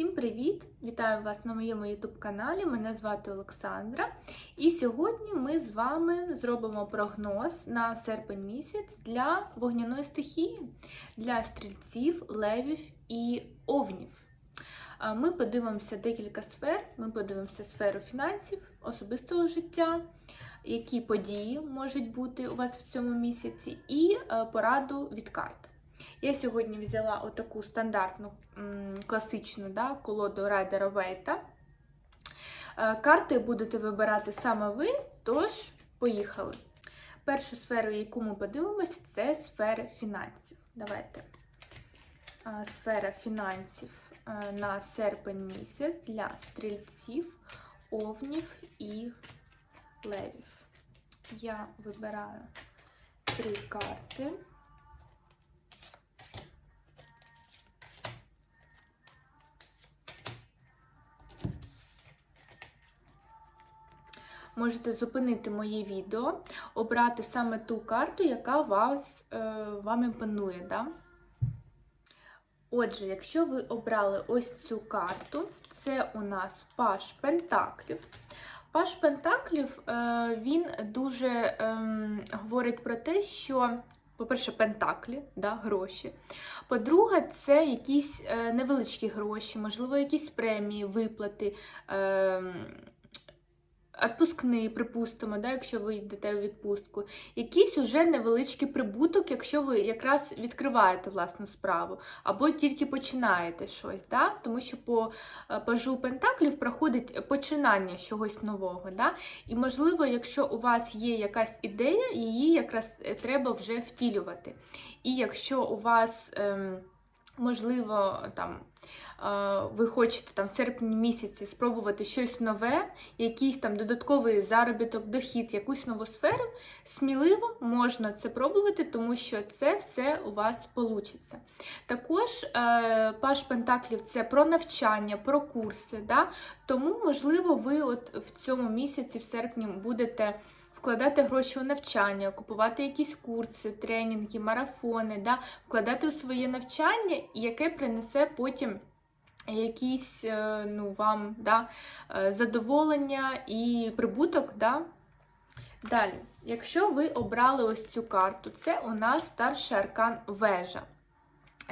Всім привіт! Вітаю вас на моєму YouTube каналі. Мене звати Олександра. І сьогодні ми з вами зробимо прогноз на серпень місяць для вогняної стихії, для стрільців, левів і овнів. Ми подивимося декілька сфер. Ми подивимося сферу фінансів, особистого життя, які події можуть бути у вас в цьому місяці, і е, пораду від карт. Я сьогодні взяла отаку стандартну класичну да, колоду Райдера Вейта. Е, Карти будете вибирати саме ви, тож поїхали. Першу сферу, яку ми подивимося, це сфера фінансів. Давайте. Е, Сфера фінансів е, на серпень місяць для стрільців, овнів і левів. Я вибираю три карти. Можете зупинити моє відео, обрати саме ту карту, яка вас, е, вам імпонує. Да? Отже, якщо ви обрали ось цю карту, це у нас Паш Пентаклів. Паш Пентаклів е, він дуже ем, говорить про те, що, по-перше, пентаклі, да, гроші. По-друге, це якісь е, невеличкі гроші, можливо, якісь премії, виплати. Е, Отпускний, припустимо, да, якщо ви йдете у відпустку, якийсь уже невеличкий прибуток, якщо ви якраз відкриваєте власну справу, або тільки починаєте щось. Да? Тому що по е, пажу Пентаклів проходить починання чогось нового. Да? І, можливо, якщо у вас є якась ідея, її якраз е, треба вже втілювати. І якщо у вас. Ем, Можливо, там е, ви хочете там в серпні місяці спробувати щось нове, якийсь там додатковий заробіток, дохід, якусь нову сферу, сміливо можна це пробувати, тому що це все у вас вийде. Також е, Паш Пентаклів це про навчання, про курси. Да? Тому, можливо, ви от в цьому місяці, в серпні, будете вкладати гроші у навчання, купувати якісь курси, тренінги, марафони, да, вкладати у своє навчання, яке принесе потім якісь е, ну, вам да, е, задоволення і прибуток. Да. Далі, якщо ви обрали ось цю карту, це у нас старший аркан вежа.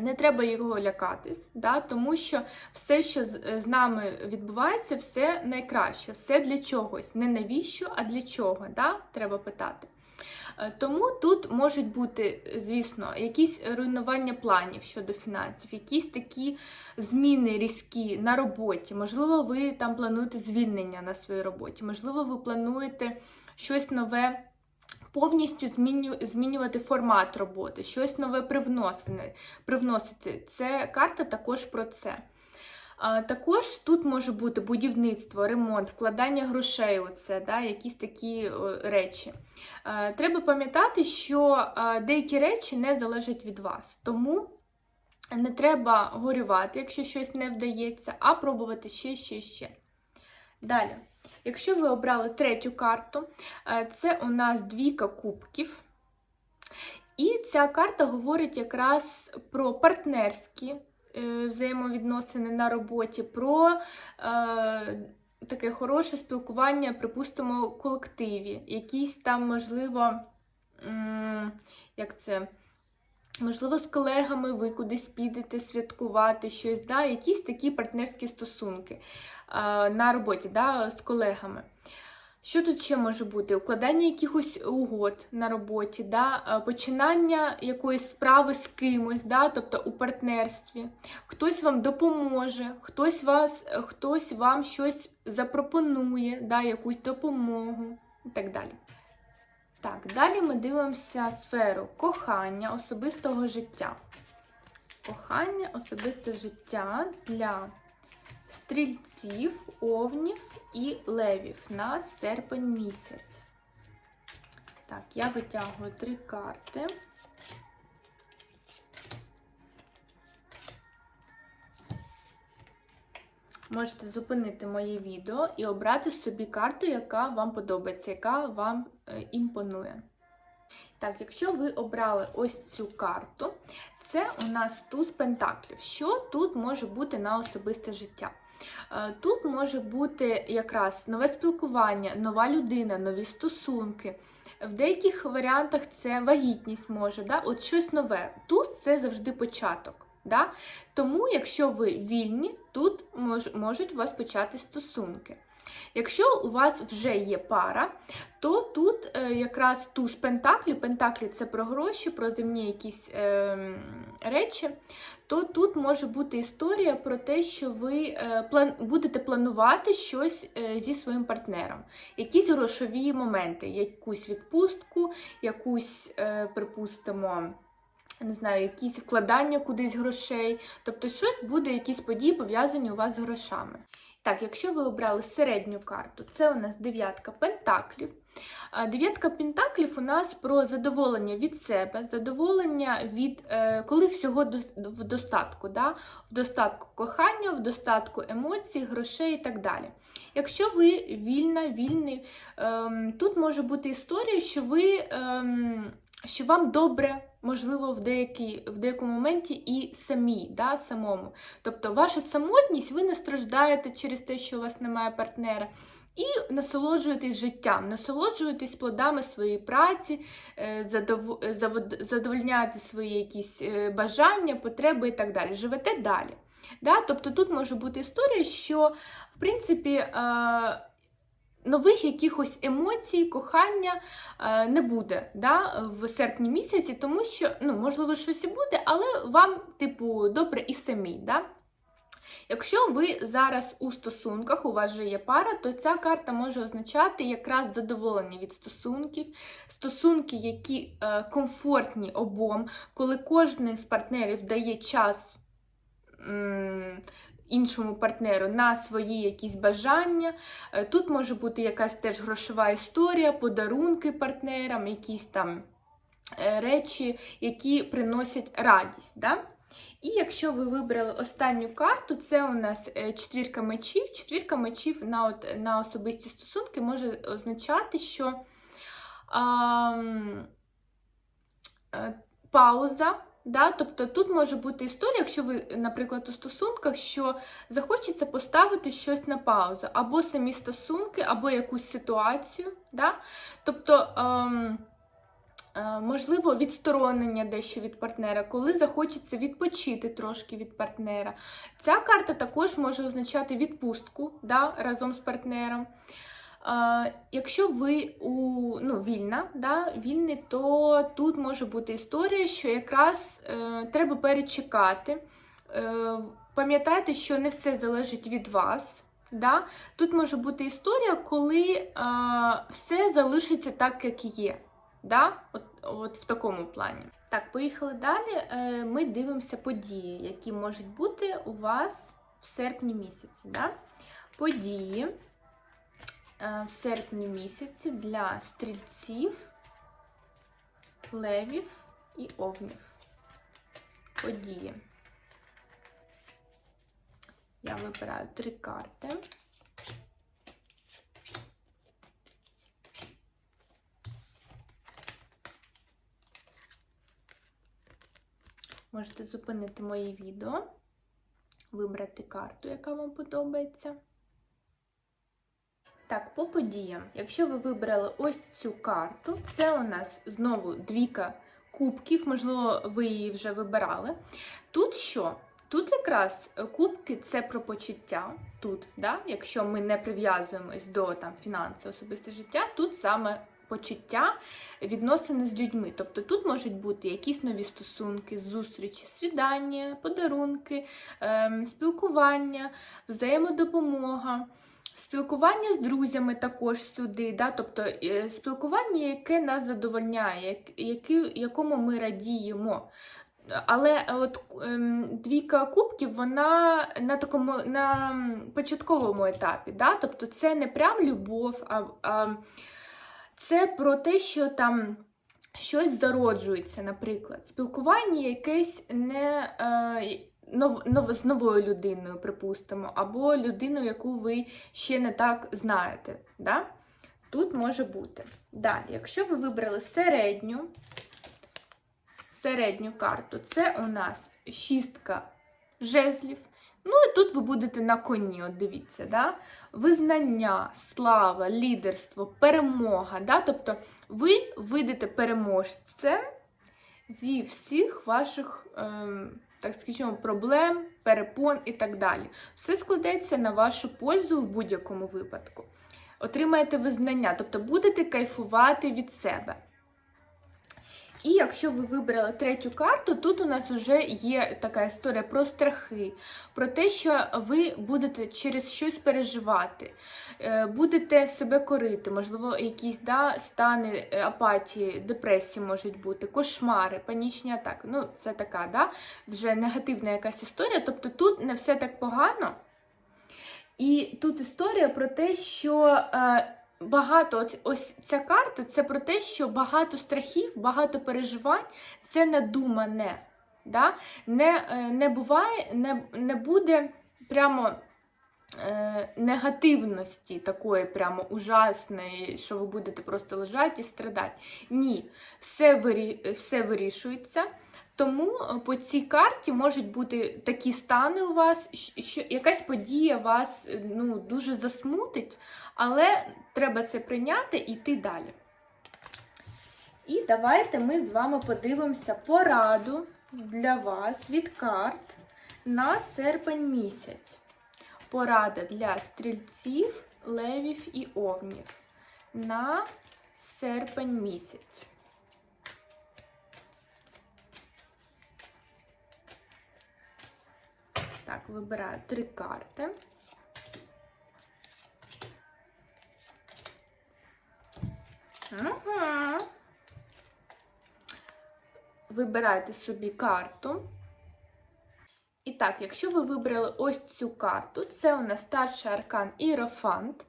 Не треба його лякатись, да, тому що все, що з, з нами відбувається, все найкраще, все для чогось. Не навіщо, а для чого, да, треба питати. Е, Тому тут можуть бути, звісно, якісь руйнування планів щодо фінансів, якісь такі зміни різкі на роботі. Можливо, ви там плануєте звільнення на своїй роботі, можливо, ви плануєте щось нове повністю зміню, змінювати формат роботи, щось нове привносити. Це карта також про це. Також тут може бути будівництво, ремонт, вкладання грошей це, да, якісь такі речі. Треба пам'ятати, що деякі речі не залежать від вас. Тому не треба горювати, якщо щось не вдається, а пробувати ще, ще, ще. Далі. Якщо ви обрали третю карту, е, це у нас двійка кубків. І ця карта говорить якраз про партнерські е, взаємовідносини на роботі, про е, таке хороше спілкування, припустимо, в колективі. Якісь там, можливо, як це. Можливо, з колегами ви кудись підете святкувати щось, да? якісь такі партнерські стосунки а, на роботі да? з колегами. Що тут ще може бути? Укладання якихось угод на роботі, да? починання якоїсь справи з кимось, да? тобто у партнерстві. Хтось вам допоможе, хтось, вас, хтось вам щось запропонує, да? якусь допомогу і так далі. Так, далі ми дивимося сферу кохання, особистого життя. Кохання, особисте життя для стрільців, овнів і левів на серпень місяць. Так, я витягую три карти. Можете зупинити моє відео і обрати собі карту, яка вам подобається, яка вам е, імпонує. Так, якщо ви обрали ось цю карту, це у нас туз пентаклів. Що тут може бути на особисте життя? Е, Тут може бути якраз нове спілкування, нова людина, нові стосунки. В деяких варіантах це вагітність може, да? от щось нове. Тут це завжди початок. Да? Тому, якщо ви вільні, тут мож, можуть у вас почати стосунки. Якщо у вас вже є пара, то тут е, якраз туз пентаклі, пентаклі це про гроші, про земні якісь е, речі, то тут може бути історія про те, що ви е, план, будете планувати щось е, зі своїм партнером, якісь грошові моменти, якусь відпустку, якусь, е, припустимо, не знаю, якісь вкладання кудись грошей, тобто щось буде, якісь події пов'язані у вас з грошами. Так, якщо ви обрали середню карту, це у нас дев'ятка пентаклів. Дев'ятка пентаклів у нас про задоволення від себе, задоволення від е, коли всього в достатку, да? в достатку кохання, в достатку емоцій, грошей і так далі. Якщо ви вільна, вільний, ем, тут може бути історія, що ви. Ем, що вам добре, можливо, в деякій, в деякому моменті і самі, да, самому. Тобто, ваша самотність, ви не страждаєте через те, що у вас немає партнера. І насолоджуєтесь життям, насолоджуєтесь плодами своєї праці, е, задов... задовольняєте свої якісь е, бажання, потреби і так далі. Живете далі. Да? Тобто тут може бути історія, що в принципі е, нових якихось емоцій, кохання е, не буде да, в серпні місяці, тому що, ну, можливо, щось і буде, але вам, типу, добре і самі. Да? Якщо ви зараз у стосунках, у вас вже є пара, то ця карта може означати якраз задоволення від стосунків, стосунки, які е, комфортні обом, коли кожен з партнерів дає час іншому партнеру на свої якісь бажання. Е, Тут може бути якась теж грошова історія, подарунки партнерам, якісь там е, речі, які приносять радість. Да? І якщо ви вибрали останню карту, це у нас е, четвірка мечів. Четвірка мечів на, от, на особисті стосунки може означати, що е, пауза. Да? Тобто тут може бути історія, якщо ви, наприклад, у стосунках, що захочеться поставити щось на паузу, або самі стосунки, або якусь ситуацію. Да? Тобто. Ам, Е, Можливо, відсторонення дещо від партнера, коли захочеться відпочити трошки від партнера. Ця карта також може означати відпустку да, разом з партнером. Якщо ви у, ну, вільна, да, вільний, то тут може бути історія, що якраз е, треба перечекати. Е, Пам'ятайте, що не все залежить від вас. Да? Тут може бути історія, коли е, все залишиться так, як є. Да? От, от в такому плані. Так, поїхали далі. Е, Ми дивимося події, які можуть бути у вас в серпні місяці. Да? Події в серпні місяці для стрільців, левів і овнів. Події. Я вибираю три карти. Можете зупинити моє відео, вибрати карту, яка вам подобається. Так, по подіям. Якщо ви вибрали ось цю карту, це у нас знову двійка кубків, можливо, ви її вже вибирали. Тут що? Тут якраз кубки це про почуття. Тут, да? якщо ми не прив'язуємось до там, фінансів, особисте життя, тут саме почуття, відносини з людьми. Тобто тут можуть бути якісь нові стосунки, зустрічі, свідання, подарунки, ем, спілкування, взаємодопомога. Спілкування з друзями також сюди, да? тобто е, спілкування, яке нас задовольняє, якому ми радіємо. Але от ем, двійка кубків, вона на такому на початковому етапі. Да? Тобто це не прям любов, а, а це про те, що там щось зароджується, наприклад. Спілкування якесь не е, нов, нов, з новою людиною, припустимо, або людиною, яку ви ще не так знаєте. Да? Тут може бути. Далі, якщо ви вибрали середню, середню карту, це у нас шістка жезлів. Ну і тут ви будете на коні, от дивіться, да? визнання, слава, лідерство, перемога. Да? Тобто ви вийдете переможцем зі всіх ваших, ем, так скажімо, проблем, перепон і так далі. Все складеться на вашу пользу в будь-якому випадку. Отримаєте визнання, тобто будете кайфувати від себе. І якщо ви вибрали третю карту, тут у нас вже є така історія про страхи, про те, що ви будете через щось переживати, е, будете себе корити, можливо, якісь да, стани е, апатії, депресії можуть бути, кошмари, панічні атаки. Ну, це така, да, вже негативна якась історія. Тобто тут не все так погано. І тут історія про те, що. Е, Багато ось, ця карта це про те, що багато страхів, багато переживань це надумане. Да? Не не буває, не, не буде прямо е, негативності такої прямо ужасної, що ви будете просто лежати і страдати. Ні, все, вирі, все вирішується. Тому по цій карті можуть бути такі стани у вас, що якась подія вас ну, дуже засмутить, але треба це прийняти і йти далі. І давайте ми з вами подивимося пораду для вас від карт на серпень місяць. Порада для стрільців, левів і овнів на серпень місяць. Так, вибираю три карти. Ага. Вибирайте собі карту. І так, якщо ви вибрали ось цю карту, це у нас старший аркан Іерофант.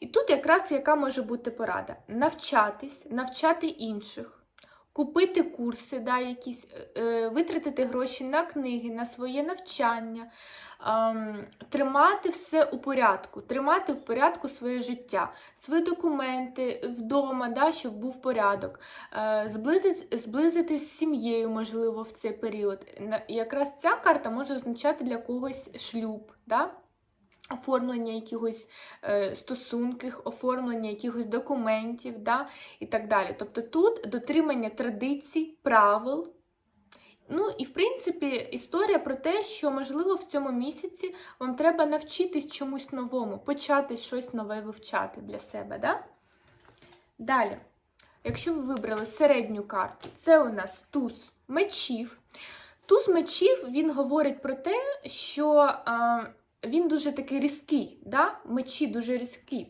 І тут якраз яка може бути порада? Навчатись, навчати інших купити курси, да, якісь, е, е, витратити гроші на книги, на своє навчання, е, тримати все у порядку, тримати в порядку своє життя, свої документи вдома, да, щоб був порядок, е, зблизити, зблизитись з сім'єю, можливо, в цей період. Якраз ця карта може означати для когось шлюб. Да? Оформлення якихось е, стосунків, оформлення якихось документів да, і так далі. Тобто тут дотримання традицій, правил. Ну і в принципі історія про те, що, можливо, в цьому місяці вам треба навчитись чомусь новому, почати щось нове вивчати для себе. Да? Далі, якщо ви вибрали середню карту, це у нас туз мечів. Туз мечів він говорить про те, що. Е, він дуже такий різкий, да? мечі дуже різкі.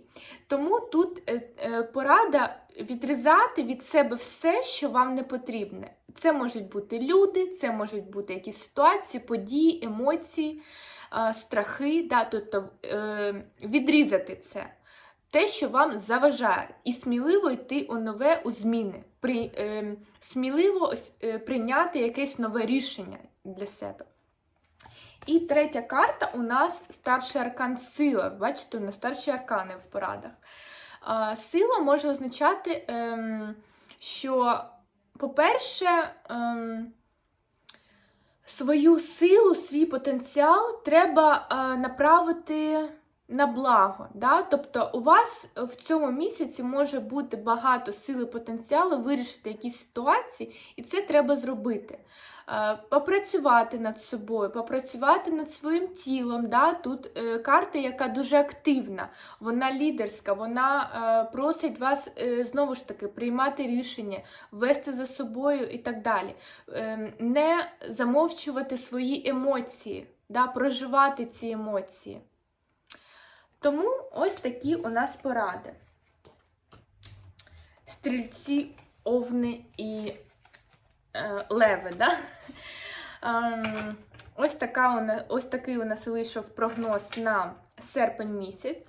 Тому тут е, е, порада відрізати від себе все, що вам не потрібне. Це можуть бути люди, це можуть бути якісь ситуації, події, емоції, страхи, да? тобто е, відрізати це. Те, що вам заважає, і сміливо йти у нове у зміни, При, е, сміливо прийняти якесь нове рішення для себе. І третя карта у нас старший аркан сила. Бачите, у нас старші аркани в порадах. Сила може означати, ем, що, по-перше, ем, свою силу, свій потенціал треба направити на благо. Да? Тобто у вас в цьому місяці може бути багато сили потенціалу вирішити якісь ситуації, і це треба зробити. Е, попрацювати над собою, попрацювати над своїм тілом. Да? Тут е, карта, яка дуже активна, вона лідерська, вона е, просить вас знову ж таки приймати рішення, вести за собою і так далі. Не замовчувати свої емоції, да? проживати ці емоції. Тому ось такі у нас поради. Стрільці, овни і е, леви. Да? Е, ось, така, ось такий у нас вийшов прогноз на серпень місяць.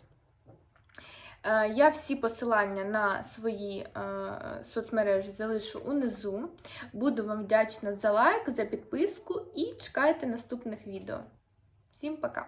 Е, я всі посилання на свої е, соцмережі залишу унизу. Буду вам вдячна за лайк, за підписку і чекайте наступних відео. Всім пока!